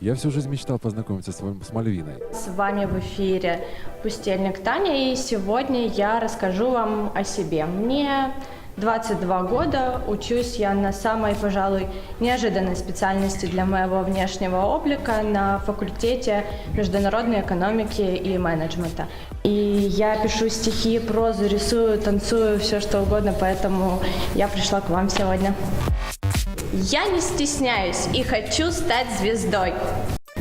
Я всю жизнь мечтал познакомиться с, вами- с Мальвиной. С вами в эфире Пустельник Таня, и сегодня я расскажу вам о себе. Мне 22 года, учусь я на самой, пожалуй, неожиданной специальности для моего внешнего облика на факультете международной экономики и менеджмента. И я пишу стихи, прозу, рисую, танцую, все что угодно, поэтому я пришла к вам сегодня. Я не стесняюсь и хочу стать звездой.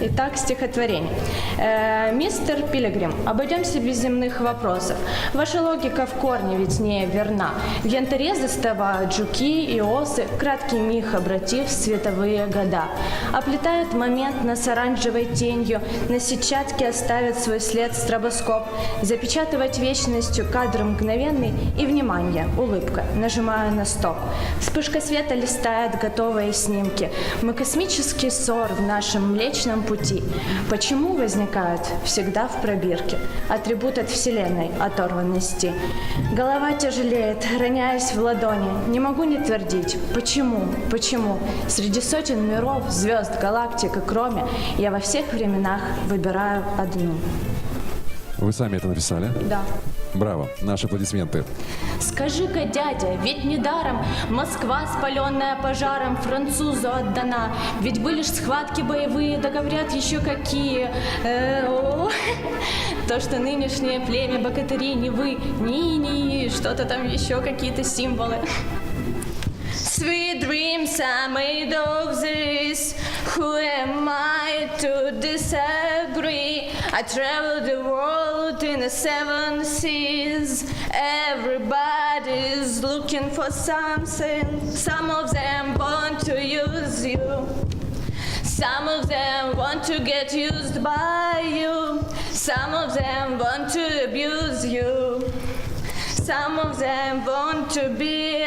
Итак, стихотворение. Э, Мистер Пилигрим, обойдемся без земных вопросов. Ваша логика в корне ведь не верна. В янтаре застывают жуки и осы, краткий миг обратив световые года. Оплетает момент нас оранжевой тенью, на сетчатке оставит свой след стробоскоп. Запечатывать вечностью кадр мгновенный и, внимание, улыбка, нажимаю на стоп. Вспышка света листает готовые снимки. Мы космический ссор в нашем млечном пути. Почему возникают всегда в пробирке? Атрибут от Вселенной оторванности. Голова тяжелеет, роняясь в ладони. Не могу не твердить. Почему? Почему? Среди сотен миров, звезд, галактик и кроме я во всех временах выбираю одну. Вы сами это написали? Да. Браво. Наши аплодисменты. Скажи-ка, дядя, ведь недаром Москва, спаленная пожаром, французу отдана. Ведь были ж схватки боевые, да говорят еще какие. Э, о, То, что нынешнее племя богатырей не вы, ни, ни, что-то там еще какие-то символы. Sweet dreams are made of this. Who am I to disagree? I travel the world in the seven seas. Everybody's looking for something. Some of them want to use you. Some of them want to get used by you. Some of them want to abuse you. Some of them want to be